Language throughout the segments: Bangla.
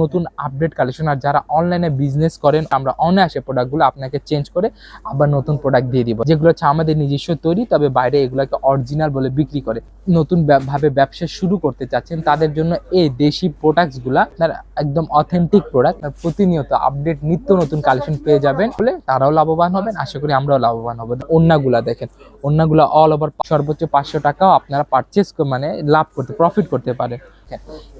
নতুন আপডেট কালেকশন আর যারা অনলাইনে বিজনেস করেন, আমরা অনায়াসে প্রোডাক্টগুলো আপনাকে চেঞ্জ করে আবার নতুন প্রোডাক্ট দিয়ে দিব। যেগুলো হচ্ছে আমাদের নিজস্ব তৈরি, তবে বাইরে এগুলোকে অরিজিনাল বলে বিক্রি করে। নতুন ভাবে ব্যবসা শুরু করতে চাচ্ছেন, তাদের জন্য এই দেশি প্রোডাক্টসগুলো আপনার একদম অথেন্টিক প্রোডাক্ট প্রতিনিয়ত আপডেট নিত্য নতুন কালেকশন পেয়ে যাবেন বলে তারাও লাভবান হবেন, আশা করি আমরাও লাভবান হব। অন্যগুলা দেখেন, অন্যগুলো অল ওভার সর্বোচ্চ পাঁচশো টাকাও আপনারা পারচেস মানে লাভ করতে প্রফিট করতে পারেন।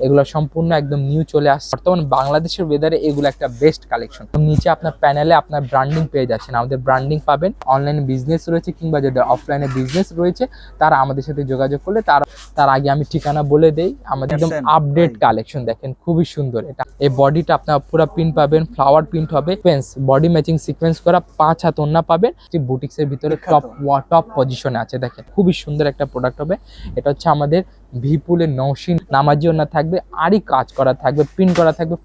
এগুলো সম্পূর্ণ একদম নিউ চলে আসছে। বর্তমান বাংলাদেশের ওয়েদারে এগুলো একটা বেস্ট কালেকশন নিচে আপনার প্যানেলে আপনার ব্র্যান্ডিং পেয়ে যাচ্ছেন। আমাদের ব্র্যান্ডিং পাবেন। অনলাইনে বিজনেস রয়েছে কিংবা যাদের অফলাইনে বিজনেস রয়েছে তারা আমাদের সাথে যোগাযোগ করলে তার তার আগে আমি ঠিকানা বলে দেই। আমাদের একদম আপডেট কালেকশন দেখেন খুবই সুন্দর। এটা এই বডিটা আপনার পুরো প্রিন্ট পাবেন ফ্লাওয়ার প্রিন্ট হবে। পেন্স বডি ম্যাচিং সিকোয়েন্স করা পাঁচ হাত ওন্না পাবেন। বুটিক্স এর ভিতরে টপ টপ পজিশনে আছে দেখেন। খুবই সুন্দর একটা প্রোডাক্ট হবে। এটা হচ্ছে আমাদের ভিপুলের নৌসিন নামাজি ওনার থাকবে, আরই কাজ করা থাকবে প্রিন্ট করা থাকবে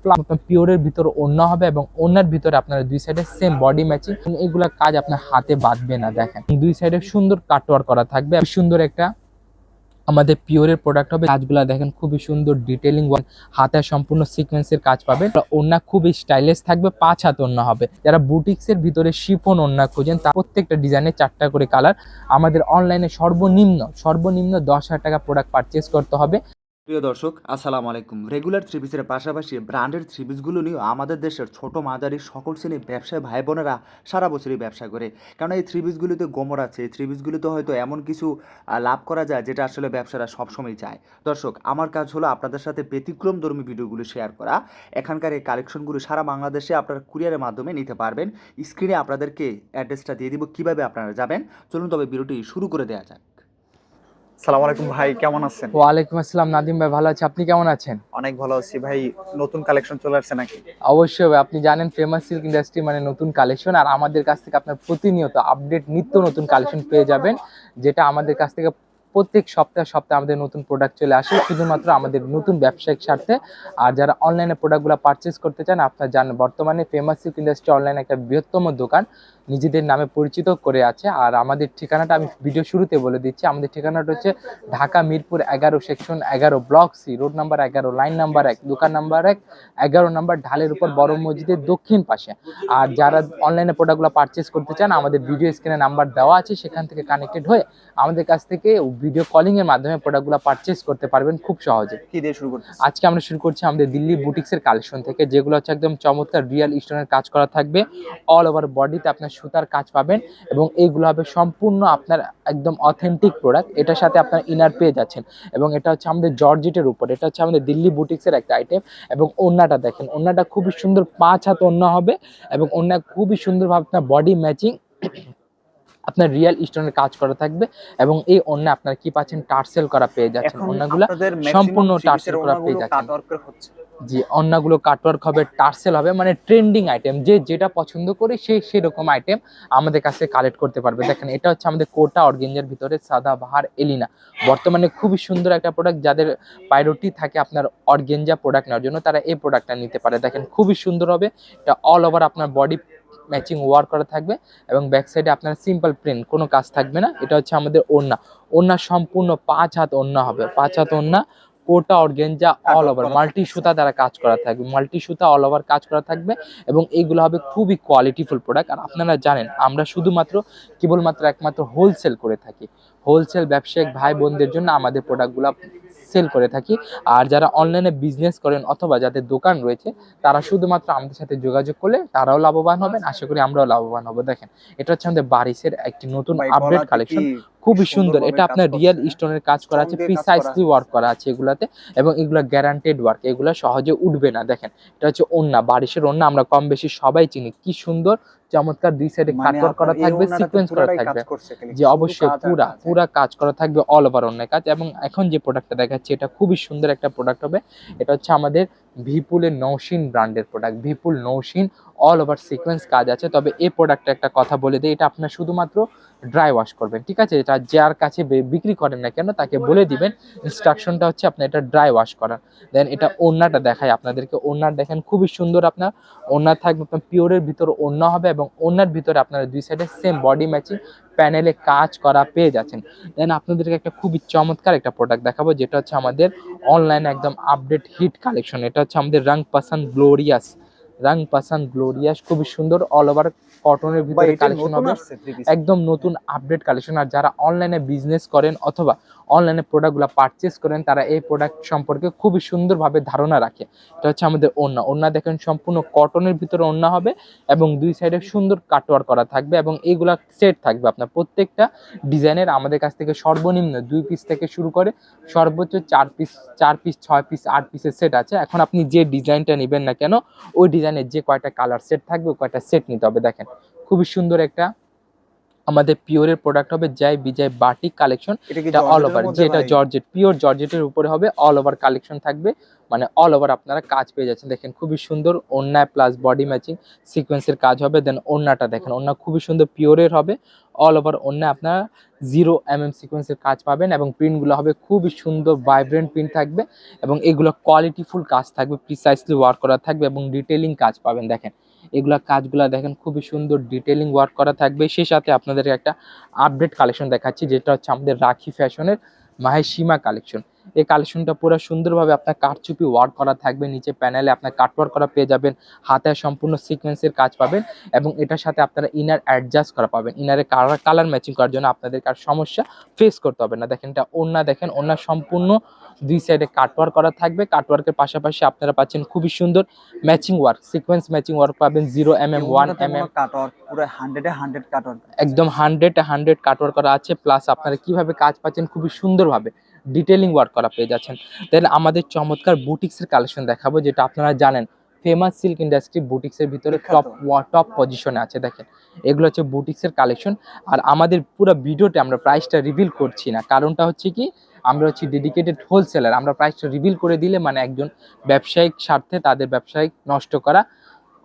পিওরের ভিতরে অন্য হবে এবং ওনার ভিতরে আপনার দুই সাইডে সেম বডি ম্যাচিং এগুলা কাজ আপনার হাতে বাঁধবে না, দেখেন। দুই সাইডে সুন্দর কাটওয়ার করা থাকবে। সুন্দর একটা আমাদের পিওরের প্রোডাক্ট হবে। কাজগুলো দেখেন খুবই সুন্দর ডিটেলিং হাতে সম্পূর্ণ সিকোয়েন্সের কাজ পাবে। ওনা খুবই স্টাইলিশ থাকবে, পাঁচ হাত ওনা হবে। যারা বুটিক্সের ভিতরে শিফন ওনা খুঁজেন তা প্রত্যেকটা ডিজাইনে চারটা করে কালার আমাদের অনলাইনে সর্বনিম্ন সর্বনিম্ন দশ হাজার টাকা প্রোডাক্ট পারচেস করতে হবে। প্রিয় দর্শক, আসসালামু আলাইকুম। রেগুলার থ্রি পিসের পাশাপাশি ব্র্যান্ডের থ্রি পিসগুলো নিয়েও আমাদের দেশের ছোট মাঝারি সকল শ্রেণির ব্যবসায়ী ভাই বোনেরা সারা বছরই ব্যবসা করে। কারণ এই থ্রি পিসগুলিতে গোমর আছে। এই থ্রি পিসগুলিতে হয়তো এমন কিছু লাভ করা যায় যেটা আসলে ব্যবসারা সবসময় চায়। দর্শক, আমার কাজ হলো আপনাদের সাথে ব্যতিক্রম ধর্মী ভিডিওগুলো শেয়ার করা। এখানকার এই কালেকশনগুলো সারা বাংলাদেশে আপনারা কুরিয়ারের মাধ্যমে নিতে পারবেন। স্ক্রিনে আপনাদেরকে অ্যাড্রেসটা দিয়ে দিব। কীভাবে আপনারা যাবেন? চলুন তবে ভিডিওটি শুরু করে দেওয়া যাক। সালাম আলাইকুম ভাই কেমন আছেন? ওয়ালাইকুম আসসালাম নাদিম ভাই ভালো আছে। আপনি কেমন আছেন? অনেক ভালো আছি ভাই নতুন কালেকশন চলে আসছে নাকি? অবশ্যই ভাই, আপনি জানেন ফেমাস সিল্ক ইন্ডাস্ট্রি মানে নতুন কালেকশন আর আমাদের কাছ থেকে আপনার প্রতিনিয়ত আপডেট নিত্য নতুন কালেকশন পেয়ে যাবেন যেটা আমাদের কাছ থেকে প্রত্যেক সপ্তাহে সপ্তাহে আমাদের নতুন প্রোডাক্ট চলে আসে শুধুমাত্র আমাদের নতুন ব্যবসায়িক স্বার্থে। আর যারা অনলাইনে প্রোডাক্টগুলো পারচেস করতে চান আপনারা জানেন বর্তমানে ফেমাস সিল্ক ইন্ডাস্ট্রি অনলাইন একটা বৃহত্তম দোকান নিজেদের নামে পরিচিত করে আছে। আর আমাদের ঠিকানাটা আমি ভিডিও শুরুতে বলে দিচ্ছি। আমাদের ঠিকানাটা হচ্ছে ঢাকা মিরপুর এগারো সেকশন এগারো ব্লক সি রোড নাম্বার এগারো লাইন নাম্বার এক দোকান নাম্বার এক এগারো নাম্বার ঢালের উপর বড় মসজিদের দক্ষিণ পাশে। আর যারা অনলাইনে প্রোডাক্টগুলো পারচেস করতে চান আমাদের ভিডিও স্ক্রিনে নাম্বার দেওয়া আছে সেখান থেকে কানেক্টেড হয়ে আমাদের কাছ থেকে ভিডিও কলিংয়ের মাধ্যমে প্রোডাক্টগুলো পারচেস করতে পারবেন খুব সহজে। কি দিয়ে শুরু করতে আজকে আমরা শুরু করছি আমাদের দিল্লি বুটিক্সের কালেকশন থেকে যেগুলো হচ্ছে একদম চমৎকার রিয়েল স্টোনের কাজ করা থাকবে। অল ওভার বডিতে আপনার সুতার কাজ পাবেন এবং এইগুলো হবে সম্পূর্ণ আপনার একদম অথেন্টিক প্রোডাক্ট এটার সাথে আপনার ইনার পেয়ে যাচ্ছেন এবং এটা হচ্ছে আমাদের জর্জেটের উপর। এটা হচ্ছে আমাদের দিল্লি বুটিক্সের একটা আইটেম এবং ওন্নাটা দেখেন ওন্নাটা খুবই সুন্দর পাঁচ হাত ওন্না হবে এবং ওন্না খুবই সুন্দরভাবে আপনার বডি ম্যাচিং আপনার রিয়েল স্টোনের কাজ করা থাকবে এবং এই ওন্না আপনার কি পাচ্ছেন? টার্সেল করা পেয়ে যাচ্ছেন। ওন্নাগুলা সম্পূর্ণ সম্পূর্ণ টার্সেল করা পেয়ে যাচ্ছেন। জি, অন্যগুলো কাটওয়ার্ক হবে টার্সেল হবে মানে ট্রেন্ডিং আইটেম যে যেটা পছন্দ করে সে সেরকম আইটেম আমাদের কাছে কালেক্ট করতে পারবে। দেখেন, এটা হচ্ছে আমাদের কোটা অর্গেঞ্জার ভিতরে সাদা, বাহার, এলিনা। বর্তমানে খুবই সুন্দর একটা প্রোডাক্ট যাদের প্রায়োরিটি থাকে আপনার অর্গেঞ্জা প্রোডাক্ট নেওয়ার জন্য, তারা এই প্রোডাক্টটা নিতে পারে। দেখেন, খুবই সুন্দর হবে, এটা অল ওভার আপনার বডি ম্যাচিং ওয়ার্ক করা থাকবে এবং ব্যাক সাইডে আপনার সিম্পল প্রিন্ট কোনো কাজ থাকবে না। এটা হচ্ছে আমাদের ওড়না। ওড়না সম্পূর্ণ পাঁচ হাত ওড়না হবে, পাঁচ হাত ওড়না Kota organza all over multi সুতা দ্বারা কাজ করা থাকবে মাল্টি সুতা অল ওভার কাজ করা থাকবে এবং এইগুলো হবে খুবই কোয়ালিটিফুল প্রোডাক্ট আর আপনারা জানেন আমরা শুধুমাত্র কেবলমাত্র একমাত্র হোলসেল করে থাকি। হোলসেল ব্যবসায়িক ভাই বোনদের জন্য আমাদের প্রোডাক্টগুলো সেল করে থাকি। আর যারা অনলাইনে বিজনেস করেন অথবা যাদের দোকান রয়েছে তারা শুধুমাত্র আমাদের সাথে যোগাযোগ করলে তারাও লাভবান হবেন। আশা করি আমরাও লাভবান হব। দেখেন এটা হচ্ছে আমাদের বারিশের একটি নতুন আপডেট কালেকশন খুবই সুন্দর এটা আপনার রিয়েল স্টোনের কাজ করা আছে করা। ওয়ার্ক করা আছে এগুলাতে এবং এগুলো গ্যারান্টেড ওয়ার্ক এগুলো সহজে উঠবে না। দেখেন এটা হচ্ছে ওন্না বারিশের ওন্না আমরা কম বেশি সবাই চিনি। কি সুন্দর চমৎকার দুই সাইডে মানে কাটওয়ার্ক করা থাকবে সিকোয়েন্স করা থাকবে। যে অবশ্যই পুরা। পুরা কাজ করা থাকবে অল ওভার অন্য কাজ এবং এখন যে প্রোডাক্টটা দেখাচ্ছি এটা খুবই সুন্দর একটা প্রোডাক্ট হবে এটা হচ্ছে আমাদের ভিপুলের নৌসিন ব্র্যান্ডের product Vipul Nausheen all over sequence কাজ আছে। তবে এই প্রোডাক্টটা একটা কথা বলে দিই এটা আপনার শুধুমাত্র ড্রাই ওয়াশ করবেন ঠিক আছে? এটা যার কাছে বিক্রি করেন না কেন তাকে বলে দিবেন ইনস্ট্রাকশনটা হচ্ছে আপনার এটা ড্রাই ওয়াশ করার। দেন এটা ওড়নাটা দেখায় আপনাদেরকে। ওড়নার দেখেন খুবই সুন্দর আপনার। ওড়না থাকবে আপনার পিওরের ভিতর ওড়না হবে এবং ওড়নার ভিতরে আপনার দুই সাইডে সেম বডি ম্যাচিং প্যানেলে কাজ করা পেয়ে যাচ্ছেন। দেন আপনাদেরকে একটা খুবই চমৎকার একটা প্রোডাক্ট দেখাবো যেটা হচ্ছে আমাদের অনলাইন একদম আপডেট হিট কালেকশন এটা হচ্ছে আমাদের রং পাসান গ্লোরিয়াস রং পাসান গ্লোরিয়াস খুবই সুন্দর অল ওভার কটনের ভিতরে কালেকশন হবে। একদম নতুন আপডেট কালেকশন আর যারা অনলাইনে বিজনেস করেন অথবা অনলাইনে প্রোডাক্টগুলো পারচেস করেন, তারা এই প্রোডাক্ট সম্পর্কে খুবই সুন্দরভাবে ধারণা রাখে। এটা হচ্ছে আমাদের ওড়না। ওড়না দেখেন সম্পূর্ণ কটনের ভিতরে ওড়না হবে এবং দুই সাইডে সুন্দর কাটওয়ার করা থাকবে এবং এইগুলা সেট থাকবে আপনার। প্রত্যেকটা ডিজাইনের আমাদের কাছ থেকে সর্বনিম্ন দুই পিস থেকে শুরু করে সর্বোচ্চ চার পিস চার পিস ছয় পিস আট পিসের সেট আছে। এখন আপনি যে ডিজাইনটা নেবেন না কেন, ওই ডিজাইনের যে কয়টা কালার সেট থাকবে কয়টা সেট নিতে হবে। দেখেন, খুবই সুন্দর একটা আমাদের পিওরের প্রোডাক্ট হবে জয় বিজয় বাটিক কালেকশন এটা অল ওভার যেটা জর্জেট পিওর জর্জেটের উপরে হবে অল ওভার কালেকশন থাকবে মানে অল ওভার আপনারা কাজ পেয়ে যাচ্ছেন। দেখেন খুবই সুন্দর ওন্নায় প্লাস বডি ম্যাচিং সিকোয়েন্সের কাজ হবে দেন ওন্নাটা দেখেন ওন্না খুবই সুন্দর পিওরের হবে অল ওভার ওন্না আপনারা জিরো এম এম সিকোয়েন্সের কাজ পাবেন এবং প্রিন্টগুলো হবে খুবই সুন্দর ভাইব্রেন্ট প্রিন্ট থাকবে এবং এগুলো কোয়ালিটিফুল কাজ থাকবে প্রিসাইসলি ওয়ার্ক করা থাকবে এবং ডিটেলিং কাজ পাবেন। দেখেন এগুলা কাজগুলা দেখেন খুবই সুন্দর ডিটেলিং ওয়ার্ক করা থাকবে। সেই সাথে আপনাদেরকে একটা আপডেট কালেকশন দেখাচ্ছি, যেটা হচ্ছে আমাদের রাখি ফ্যাশনের মাহেশিমা কালেকশন এই কালেকশনটা পুরো সুন্দরভাবে আপনার কাঠচুপি ওয়ার্ক করা থাকবে নিচে প্যানেলে আপনার কাটওয়ার্ক করা পেয়ে যাবেন হাতে সম্পূর্ণ সিকোয়েন্সের কাজ পাবেন এবং এটার সাথে আপনারা ইনার অ্যাডজাস্ট করা পাবেন। ইনারে কালার কালার ম্যাচিং করার জন্য আপনাদের আর সমস্যা ফেস করতে হবে না। দেখেন এটা ওন্না দেখেন ওন্না সম্পূর্ণ দুই সাইডে কাটওয়ার্ক করা থাকবে। কাটওয়ার্কের পাশাপাশি আপনারা পাচ্ছেন খুবই সুন্দর matching work sequence matching work পাবেন zero M M one M M cutwork পুরো হান্ড্রেডে হান্ড্রেড কাটওয়ার্ক একদম হান্ড্রেড হান্ড্রেড কাটওয়ার করা আছে প্লাস আপনারা কীভাবে কাজ পাচ্ছেন খুবই সুন্দরভাবে। ডিটেলিং ওয়ার্ক করা পেয়ে যাচ্ছেন। তাহলে আমাদের চমৎকার বুটিক্সের কালেকশন দেখাবো যেটা আপনারা জানেন ফেমাস সিল্ক ইন্ডাস্ট্রি বুটিক্সের ভিতরে। টপ টপ পজিশনে আছে দেখেন। এগুলো হচ্ছে বুটিক্সের কালেকশন আর আমাদের পুরো ভিডিওতে আমরা প্রাইসটা রিভিল করছি না। কারণটা হচ্ছে কি আমরা হচ্ছে ডেডিকেটেড হোলসেলার আমরা প্রাইসটা রিভিল করে দিলে মানে একজন ব্যবসায়িক স্বার্থে তাদের ব্যবসায়িক নষ্ট করা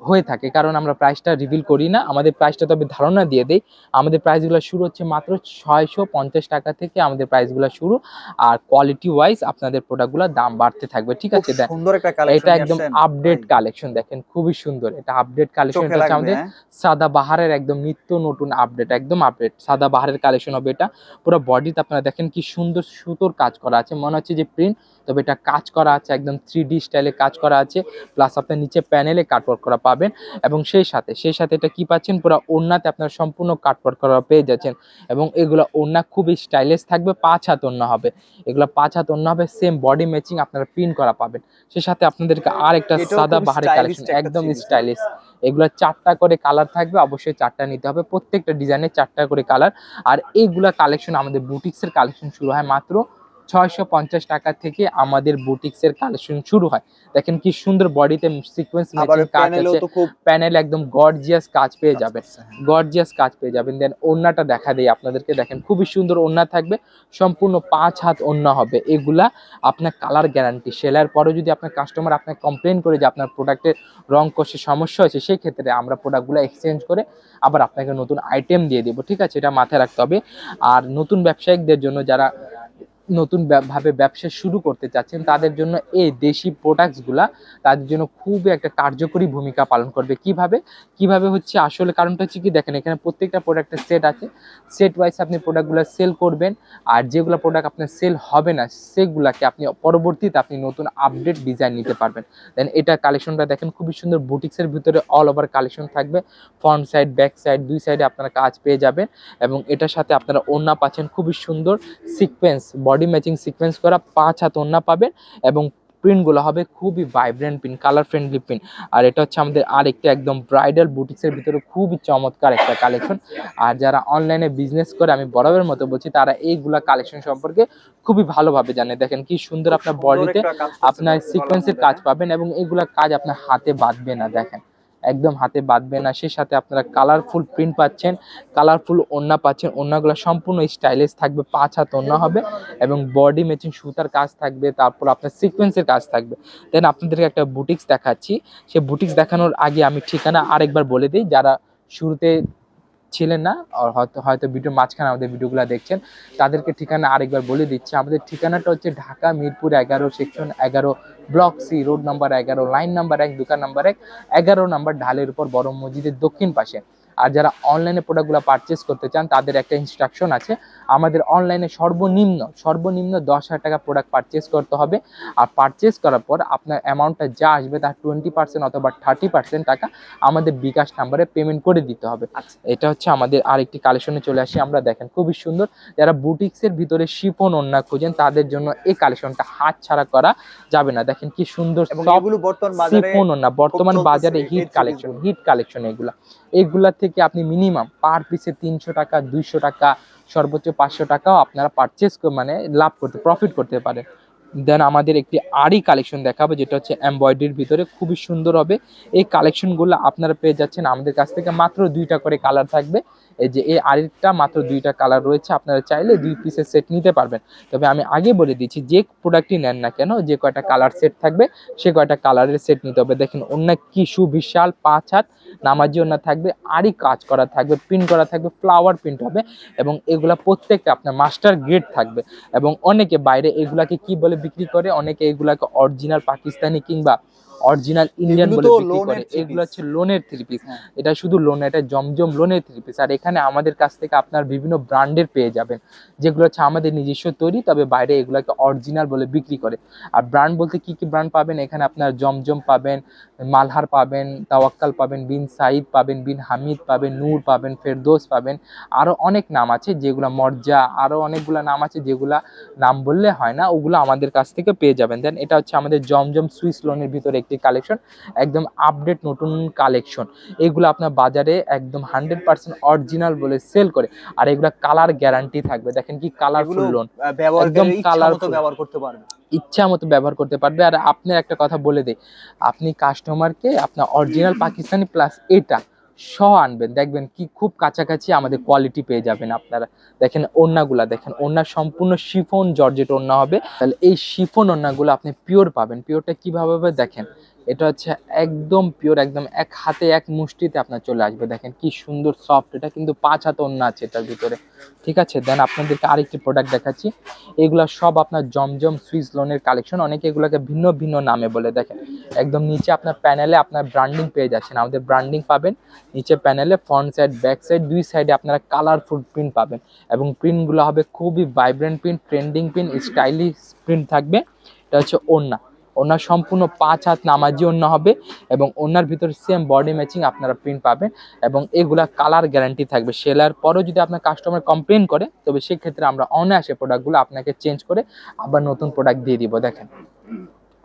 হয়ে থাকে কারণ আমরা প্রাইসটা রিভিল করি না। আমাদের প্রাইসটা তবে ধারণা দিয়ে দেই। আমাদের প্রাইসগুলো শুরু হচ্ছে মাত্র ছয়শো পঞ্চাশ টাকা থেকে আমাদের প্রাইসগুলো শুরু। আর কোয়ালিটি ওয়াইজ আপনাদের প্রোডাক্টগুলোর দাম বাড়তে থাকবে। ঠিক আছে সুন্দর একটা কালেকশন এটা একদম আপডেট কালেকশন দেখেন খুবই সুন্দর। এটা আপডেট কালেকশন হচ্ছে আমাদের হ্যাঁ? সাদা বাহারের একদম নিত্য নতুন আপডেট একদম আপডেট সাদা বাহারের কালেকশন হবে এটা। পুরো বডিতে আপনারা দেখেন কি সুন্দর সুতোর কাজ করা আছে। মনে হচ্ছে যে প্রিন্ট তবে এটা কাজ করা আছে একদম থ্রি ডি স্টাইলে কাজ করা আছে। প্লাস আপনার নিচে প্যানেলে কাটওয়ার্ক করা পাবেন এবং সেই সাথে সেই সাথে এটা কি পাচ্ছেন? পুরো ওড়নাতে আপনারা সম্পূর্ণ কাটওয়ার্ক করা পেয়ে যাচ্ছেন এবং এগুলো ওড়না খুবই স্টাইলিশ থাকবে পাঁচ হাত ওড়না হবে। এগুলো পাঁচ হাত ওড়না হবে সেম বডি ম্যাচিং আপনারা প্রিন্ট করা পাবেন। সেই সাথে আপনাদেরকে আর একটা সাদা stylish কালেকশন একদম স্টাইলিশ এগুলো চারটা করে কালার থাকবে অবশ্যই চারটা নিতে হবে। প্রত্যেকটা ডিজাইনে চারটা করে কালার আর এইগুলা কালেকশন আমাদের বুটিক্সের কালেকশন শুরু হয় মাত্র ছয়শো পঞ্চাশ টাকা থেকে আমাদের বুটিক্সের কালেকশন শুরু হয়। দেখেন কি সুন্দর বডিতে সিকোয়েন্স কাজ আছে। প্যানেল একদম গর্জিয়াস কাজ পেয়ে যাবে আচ্ছা, গর্জিয়াস কাজ পেয়ে যাবেন। দেন ওড়নাটা দেখা দেয় আপনাদেরকে। দেখেন খুবই সুন্দর ওড়না থাকবে। সম্পূর্ণ পাঁচ হাত ওড়না হবে। এগুলা আপনার কালার গ্যারান্টি সেলার পরে যদি আপনার কাস্টমার আপনাকে কমপ্লেন করে যে আপনার প্রোডাক্টের রং কষে সমস্যা হয়েছে সেই ক্ষেত্রে আমরা প্রোডাক্টগুলো এক্সচেঞ্জ করে আবার আপনাকে নতুন আইটেম দিয়ে দেবো। ঠিক আছে? এটা মাথায় রাখতে হবে। আর নতুন ব্যবসায়িকদের জন্য যারা নতুন ভাবে ব্যবসা শুরু করতে চাচ্ছেন, তাদের জন্য এই দেশি প্রোডাক্টসগুলা তাদের জন্য খুবই একটা কার্যকরী ভূমিকা পালন করবে। কীভাবে? কীভাবে হচ্ছে? আসলে কারণটা হচ্ছে কি? দেখেন, এখানে প্রত্যেকটা প্রোডাক্টের সেট আছে। সেট ওয়াইজ আপনি প্রোডাক্টগুলো সেল করবেন, আর যেগুলো প্রোডাক্ট আপনার সেল হবে না, সেগুলাকে আপনি পরবর্তীতে আপনি নতুন আপডেট ডিজাইন নিতে পারবেন। দেন এটা কালেকশনটা দেখেন, খুবই সুন্দর বুটিক্সের ভিতরে অল ওভার কালেকশন থাকবে। ফ্রন্ট সাইড ব্যাক সাইড দুই সাইডে আপনারা কাজ পেয়ে যাবেন এবং এটার সাথে আপনারা ওড়না পাচ্ছেন, খুবই সুন্দর সিকোয়েন্স বডি ম্যাচিং সিকোয়েন্স করা পাঁচ হাত ওড়না পাবেন এবং প্রিন্টগুলো হবে খুবই vibrant print colour friendly print আর এটা হচ্ছে আমাদের আরেকটা একদম ব্রাইডাল বুটিক্সের ভিতরে খুবই চমৎকার একটা কালেকশন আর যারা অনলাইনে বিজনেস করে আমি বরাবরের মতো বলছি তারা এইগুলা কালেকশন সম্পর্কে খুবই ভালোভাবে জানে। দেখেন কি সুন্দর আপনার বডিতে আপনার সিকোয়েন্সের কাজ পাবেন এবং এগুলা কাজ আপনার হাতে বাঁধবে না দেখেন। একদম হাতে বাঁধবে না। সেই সাথে আপনারা কালারফুল প্রিন্ট পাচ্ছেন কালারফুল ওড়না পাচ্ছেন। ওড়নাগুলো সম্পূর্ণ স্টাইলিশ থাকবে, পাঁচ হাত ওড়না হবে এবং বডি ম্যাচিং সুতার কাজ থাকবে, তারপর আপনার সিকোয়েন্সের কাজ থাকবে। দেন আপনাদেরকে একটা বুটিক্স দেখাচ্ছি। সেই বুটিক্স দেখানোর আগে আমি ঠিকানা আরেকবার বলে দিই। যারা শুরুতে ছিলেন না হয়তো হয়তো ভিডিও মাঝখানে আমাদের ভিডিওগুলো দেখছেন, তাদেরকে ঠিকানা আরেকবার বলে দিচ্ছি। আমাদের ঠিকানাটা হচ্ছে ঢাকা মিরপুর এগারো, সেকশন এগারো, ব্লক সি, রোড নাম্বার এগারো, লাইন নাম্বার এক, দোকান নাম্বার এক, এগারো নাম্বার ঢালের উপর বড় মসজিদের দক্ষিণ পাশে। আর যারা অনলাইনে প্রোডাক্টগুলো পারচেস করতে চান তাদের একটা ইনস্ট্রাকশন আছে। আমাদের অনলাইনে সর্বনিম্ন সর্বনিম্ন দশ হাজার টাকা প্রোডাক্ট পারচেস করতে হবে। আর পারচেস করার পর আপনার অ্যামাউন্টটা যা আসবে তার টোয়েন্টি পার্সেন্ট অথবা থার্টি পার্সেন্ট টাকা আমাদের বিকাশ নাম্বারে পেমেন্ট করে দিতে হবে। এটা হচ্ছে আমাদের আরেকটি কালেকশনে চলে আসি আমরা দেখেন খুবই সুন্দর। যারা বুটিক্সের ভিতরে শিফন ওন্না খুঁজেন তাদের জন্য এই কালেকশনটা হাত ছাড়া করা যাবে না। দেখেন কি সুন্দর বর্তমান বাজারে বর্তমান বাজারে হিট কালেকশন হিট কালেকশন এগুলা। এগুলা থেকে আপনি মিনিমাম পার পিসে তিনশো টাকা, দুইশো টাকা, সর্বোচ্চ পাঁচশো টাকাও আপনারা পারচেস মানে লাভ করতে প্রফিট করতে পারেন। দেন আমাদের একটি আরই কালেকশন দেখাবো, যেটা হচ্ছে এমব্রয়ডারির ভিতরে খুবই সুন্দর হবে। এই কালেকশনগুলো আপনারা পেয়ে যাচ্ছেন আমাদের কাছ থেকে মাত্র দুইটা করে কালার থাকবে। এই যে এই আরেকটা মাত্র দুইটা কালার রয়েছে, আপনারা চাইলে দুই পিসের সেট নিতে পারবেন। তবে আমি আগে বলে দিচ্ছি, যে প্রোডাক্টই নেন না কেন, যে কয়টা কালার সেট থাকবে, সে কয়টা কালারের সেট নিতে হবে। দেখেন অন্য কি সুবিশাল, পাঁচ হাত, নামাজি ওনা থাকবে, আরই কাজ করা থাকবে প্রিন্ট করা থাকবে ফ্লাওয়ার প্রিন্ট হবে, এবং এগুলা প্রত্যেকটা আপনার মাস্টার গ্রেড থাকবে। এবং অনেকে বাইরে এগুলাকে কি বলে বিক্রি করে, অনেকে এগুলাকে অরিজিনাল পাকিস্তানি কিংবা অরিজিনাল ইন্ডিয়ান বলে বিক্রি করে। এগুলো হচ্ছে লোনের থ্রি পিস। এটা শুধু লোন এটা জমজম লোনের থ্রি পিস আর এখানে আমাদের কাছ থেকে আপনার বিভিন্ন ব্র্যান্ডের পেয়ে যাবেন। যেগুলো হচ্ছে আমাদের নিজস্ব তৈরি তবে বাইরে এগুলোকে অরিজিনাল বলে বিক্রি করে। আর ব্র্যান্ড বলতে কি কি ব্র্যান্ড পাবেন? এখানে আপনার জমজম পাবেন মালহার পাবেন তাওয়াক্কাল পাবেন বিন সাইদ পাবেন বিন হামিদ পাবেন নূর পাবেন ফেরদোস পাবেন। আরও অনেক নাম আছে যেগুলো মর্জা আরও অনেকগুলো নাম আছে যেগুলা নাম বললে হয় না ওগুলো আমাদের কাছ থেকে পেয়ে যাবেন। দেন এটা হচ্ছে আমাদের জমজম সুইস লোনের ভিতরে একটি কালেকশন একদম আপডেট নতুন কালেকশন এগুলো আপনার বাজারে একদম হান্ড্রেড পার্সেন্ট অরিজিনাল বলে সেল করে। আর এগুলো কালার গ্যারান্টি থাকবে। দেখেন কি কালারফুল লোন একদম colourful। ব্যবহার করতে পারবে। ইচ্ছা মতো ব্যবহার করতে পারবে। আর আপনার একটা কথা বলে দিই আপনি কাস্টমারকে আপনার অরিজিনাল পাকিস্তানি প্লাস এটা সহ আনবেন। দেখবেন কি খুব কাছাকাছি আমাদের কোয়ালিটি পেয়ে যাবেন আপনারা। দেখেন ওন্নাগুলা দেখেন ওন্না সম্পূর্ণ শিফন জর্জেট ওন্না হবে। তাহলে এই শিফন ওন্নাগুলো আপনি পিওর পাবেন। পিওরটা কীভাবে দেখেন। এটা হচ্ছে একদম পিওর একদম এক হাতে এক মুষ্টিতে আপনার চলে আসবে। দেখেন কি সুন্দর সফট এটা কিন্তু পাঁচ হাত ওড়না আছে এটার ভিতরে। ঠিক আছে দেন আপনাদেরকে আরেকটি প্রোডাক্ট দেখাচ্ছি। এগুলা সব আপনার জমজম সুইস লোনের কালেকশন অনেকে এগুলোকে ভিন্ন ভিন্ন নামে বলে। দেখেন, একদম নিচে আপনার প্যানেলে আপনার ব্র্যান্ডিং পেয়ে যাচ্ছেন। আমাদের ব্র্যান্ডিং পাবেন, নিচে প্যানেলে ফ্রন্ট সাইড ব্যাক সাইড দুই সাইডে আপনারা কালারফুল প্রিন্ট পাবেন। এবং প্রিন্টগুলো হবে খুবই vibrant print trending print stylish print থাকবে। এটা হচ্ছে ওড়না। ওনার সম্পূর্ণ পাঁচ হাত নামাজি অন্য হবে এবং ওনার ভিতর সেম বডি ম্যাচিং আপনারা প্রিন্ট পাবেন এবং এগুলা কালার গ্যারান্টি থাকবে। সেলার পরেও যদি আপনার কাস্টমার কমপ্লেন করে, তবে সেক্ষেত্রে আমরা অনায়াসে প্রোডাক্টগুলো আপনাকে চেঞ্জ করে আবার নতুন প্রোডাক্ট দিয়ে দিব। দেখেন।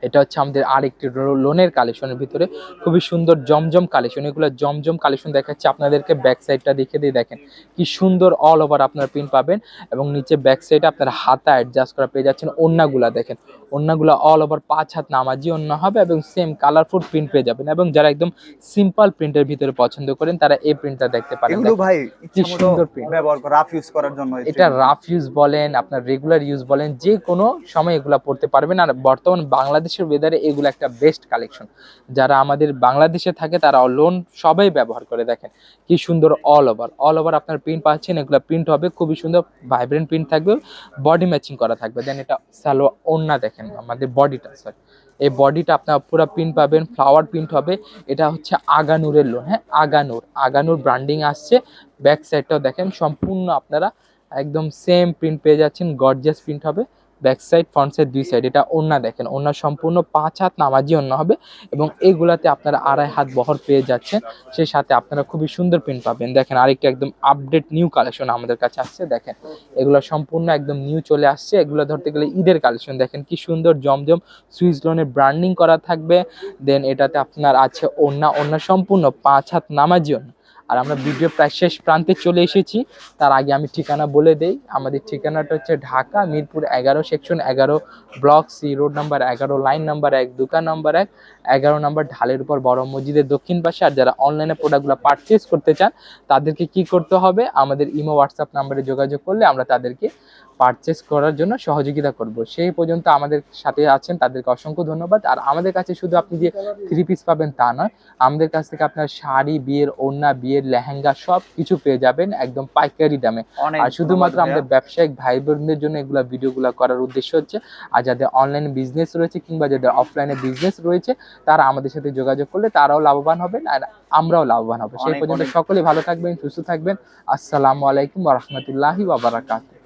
এটা হচ্ছে আমাদের আরেকটি লোনের কালেকশনের ভিতরে। খুবই সুন্দর জমজম কালেকশন। এগুলো জমজম কালেকশন দেখাচ্ছে আপনাদেরকে। ব্যাক সাইডটা দেখে দিয়ে দেখেন। কি সুন্দর অল ওভার আপনার প্রিন্ট পাবেন এবং নিচে ব্যাক সাইডে আপনার হাতা অ্যাডজাস্ট করা পেয়ে যাচ্ছেন ওন্নাগুলা দেখেন। ওন্নাগুলা অল ওভার পাঁচ হাত নামাজি ওন্না হবে এবং সেম কালারফুল প্রিন্ট পেয়ে যাবেন এবং যারা একদম সিম্পল প্রিন্টের ভিতরে পছন্দ করেন তারা এই প্রিন্টটা দেখতে পারেন। ভাই মতো সুন্দর print। ব্যবহার করে রাফ ইউজ করার জন্য এটা রাফ ইউজ বলেন আপনার রেগুলার ইউজ বলেন যে কোনো সময় এগুলা পড়তে পারবেন। আর বর্তমান বাংলাদেশের ওয়েদারে এগুলো একটা বেস্ট কালেকশন যারা আমাদের বাংলাদেশে থাকে, তারা লোন সবাই ব্যবহার করে দেখেন। কি সুন্দর অল ওভার অল ওভার আপনার প্রিন্ট পাচ্ছেন, এগুলো প্রিন্ট হবে, খুবই সুন্দর ভাইব্রেন্ট প্রিন্ট থাকবে বডি ম্যাচিং করা থাকবে। দেন এটা সালোয়ার ওড়না দেখেন, আমাদের বডিটা সরি এই বডিটা আপনার পুরো প্রিন্ট পাবেন ফ্লাওয়ার প্রিন্ট হবে। এটা হচ্ছে আগানুরের লোন হ্যাঁ আগানুর। আগানুর ব্র্যান্ডিং আসছে ব্যাক সাইডটাও দেখেন, সম্পূর্ণ আপনারা একদম সেম প্রিন্ট পেয়ে যাচ্ছেন গর্জিয়াস প্রিন্ট হবে। ব্যাক সাইড, ফ্রন্ট সাইড, দুই সাইড, এটা ওড়না দেখেন। ওড়না সম্পূর্ণ পাঁচ হাত নামাজি ওড়না হবে এবং এগুলাতে আপনারা আড়াই হাত বহর পেয়ে যাচ্ছেন। সেই সাথে আপনারা খুবই সুন্দর প্রিন্ট পাবেন। দেখেন, আরেকটা একদম আপডেট নিউ কালেকশন আমাদের কাছে আসছে, দেখেন। এগুলো সম্পূর্ণ একদম নিউ চলে আসছে। এগুলো ধরতে গেলে ঈদের কালেকশন দেখেন কি সুন্দর জমজম সুইস লোনের ব্র্যান্ডিং করা থাকবে। দেন এটাতে আপনার আছে ওড়না। ওড়না সম্পূর্ণ পাঁচ হাত নামাজি ওড়না। আর আমরা ভিডিও প্রায় শেষ প্রান্তে চলে এসেছি। তার আগে আমি ঠিকানা বলে দেই। আমাদের ঠিকানাটা হচ্ছে ঢাকা, মিরপুর এগারো সেকশন এগারো ব্লক সি রোড নাম্বার এগারো লাইন নাম্বার এক, দোকান নাম্বার এক, এগারো নাম্বার ঢালের উপর বড় মসজিদের দক্ষিণ পাশে। আর যারা অনলাইনে প্রোডাক্টগুলো পারচেস করতে চান, তাদেরকে কি করতে হবে? আমাদের ইমো হোয়াটসঅ্যাপ নাম্বারে যোগাযোগ করলে আমরা তাদেরকে পারচেস করার জন্য সহযোগিতা করব। সেই পর্যন্ত আমাদের সাথে আছেন তাদেরকে অসংখ্য ধন্যবাদ। আর আমাদের কাছে শুধু আপনি যে থ্রি পিস পাবেন তা নয় আমাদের কাছ থেকে আপনার শাড়ি বিয়ের ওড়না বিয়ের লেহেঙ্গা সব কিছু পেয়ে যাবেন একদম পাইকারি দামে। আর শুধুমাত্র আমাদের ব্যবসায়িক ভাই বোনদের জন্য এগুলো ভিডিওগুলো করার উদ্দেশ্য হচ্ছে আর যাদের অনলাইনে বিজনেস রয়েছে কিংবা যাদের অফলাইনে বিজনেস রয়েছে তারা আমাদের সাথে যোগাযোগ করলে তারাও লাভবান হবেন আর আমরাও লাভবান হব। সেই পর্যন্ত সকলে ভালো থাকবেন সুস্থ থাকবেন। আসসালামু আলাইকুম রহমতুল্লাহি ওয়াবারাকাতুহু